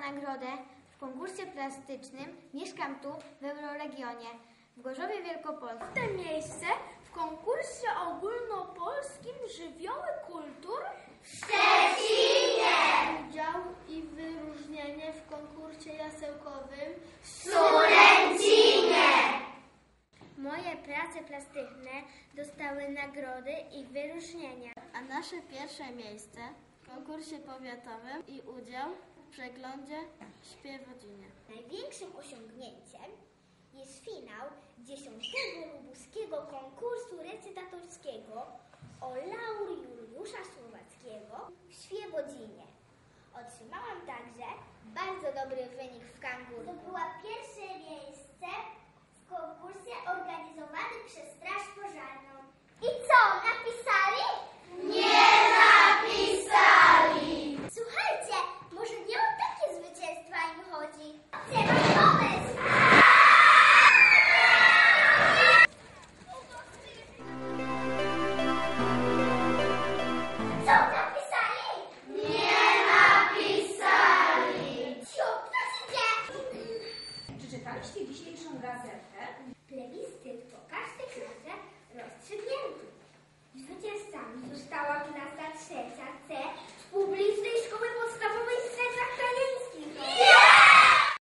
nagrodę w konkursie plastycznym Mieszkam tu w Euroregionie w Gorzowie Wielkopolskim. Te miejsce w konkursie ogólnopolskim Żywioły Kultur Udział i wyróżnienie w konkursie jasełkowym Moje prace plastyczne dostały nagrody i wyróżnienia. a nasze pierwsze miejsce w konkursie powiatowym i udział w przeglądzie Śpiewodzinie. Największym osiągnięciem jest finał 10. lubuskiego konkursu recytatorskiego o laur Juliusza Słowackiego w Świebodzinie. Otrzymałam także bardzo dobry wynik w kanguru. To była Weźcie dzisiejszą gazetę.